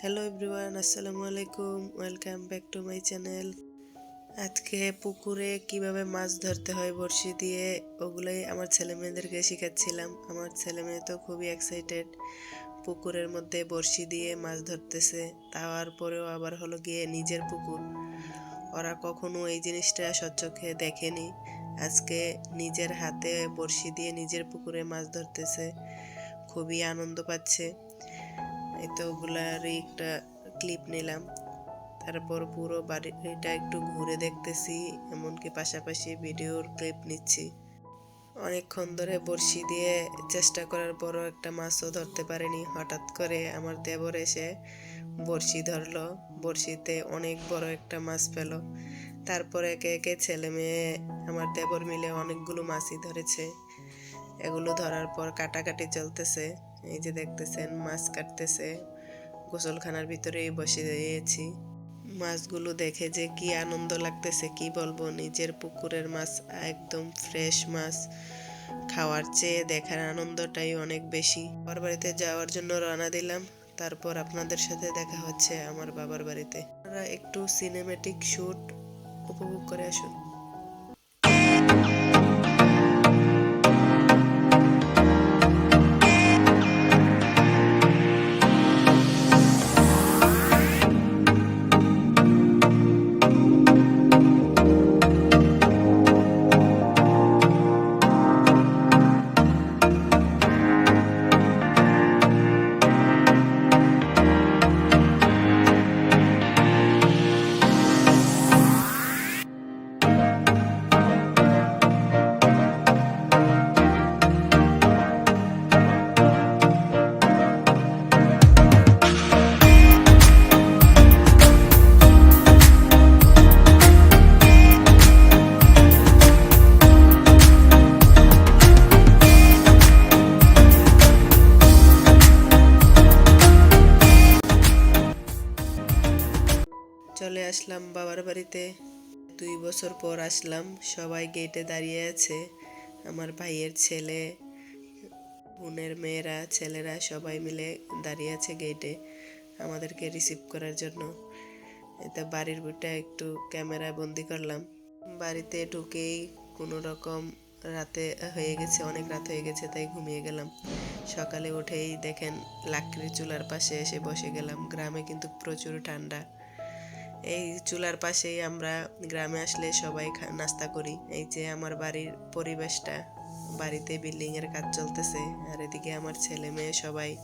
Hello everyone আসসালামু আলাইকুম welcome back to my channel আজকে পুকুরে কীভাবে মাছ ধরতে হয় বড়শি দিয়ে, ওগুলোই আমার ছেলে মেয়েদেরকে শেখাচ্ছিলাম। আমার ছেলে মেয়ে তো খুবই এক্সাইটেড পুকুরের মধ্যে বড়শি দিয়ে মাছ ধরতেছে। তাওয়ার পরেও আবার হলো গিয়ে নিজের পুকুর। ওরা কখনো এই জিনিসটা স্বচ্ছকে দেখেনি। আজকে নিজের হাতে বড়শি দিয়ে নিজের পুকুরে মাছ ধরতেছে। খুবই আনন্দ পাচ্ছে। এই তো ওগুলারই একটা ক্লিপ নিলাম। তারপর পুরো বাড়িটা একটু ঘুরে দেখতেছি, এমনকি পাশাপাশি ভিডিওর ক্লিপ নিচ্ছি। অনেকক্ষণ ধরে বড়শি দিয়ে চেষ্টা করার পরও একটা মাছও ধরতে পারেনি। হঠাৎ করে আমার দেবর এসে বড়শি ধরলো। বড়শিতে অনেক বড় একটা মাছ পেল। তারপরে একে একে ছেলে মেয়ে আমার দেবর মিলে অনেকগুলো মাছই ধরেছে। এগুলো ধরার পর কাটাকাটি চলতেছে। এই যে দেখতেছেন, মাছ কাটতেছে। গোসলখানার ভিতরেই বসে দিয়েছি মাছগুলো দেখে যে কি আনন্দ লাগতেছে, কি বলব? নিজের পুকুরের মাছ, একদম ফ্রেশ মাছ। খাওয়ার চেয়ে দেখার আনন্দটাই অনেক বেশি। বাবার বাড়িতে যাওয়ার জন্য রওনা দিলাম। তারপর আপনাদের সাথে দেখা হচ্ছে আমার বাবার বাড়িতে। আপনারা একটু সিনেমেটিক শ্যুট উপভোগ করে আসুন। চলে আসলাম বাবার বাড়িতে। দুই বছর পর আসলাম, সবাই গেটে দাঁড়িয়ে আছে। আমার ভাইয়ের ছেলে, বোনের মেয়েরা, ছেলেরা সবাই মিলে দাঁড়িয়ে আছে গেটে আমাদেরকে রিসিভ করার জন্য। এতে বাড়ির বইটা একটু ক্যামেরায় বন্দি করলাম। বাড়িতে ঢুকেই কোনো রকম রাতে হয়ে গেছে, অনেক রাত হয়ে গেছে, তাই ঘুমিয়ে গেলাম। সকালে উঠেই দেখেন লাকড়ির চুলার পাশে এসে বসে গেলাম। গ্রামে কিন্তু প্রচুর ঠান্ডা। এই চুলার পাশেই আমরা গ্রামে আসলে সবাই নাস্তা করি। এই যে আমার বাড়ির পরিবেশটা, বাড়িতে বিল্ডিং এর কাজ চলতেছে, আর এদিকে আমার ছেলে মেয়ে সবাই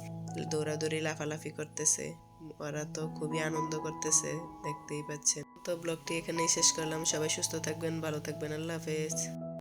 দৌড়াদৌড়ি, লাফালাফি করতেছে। ওরা তো খুবই আনন্দ করতেছে, দেখতেই পাচ্ছেন। তো ব্লগটি এখানেই শেষ করলাম। সবাই সুস্থ থাকবেন, ভালো থাকবেন। আল্লাহ হাফেজ।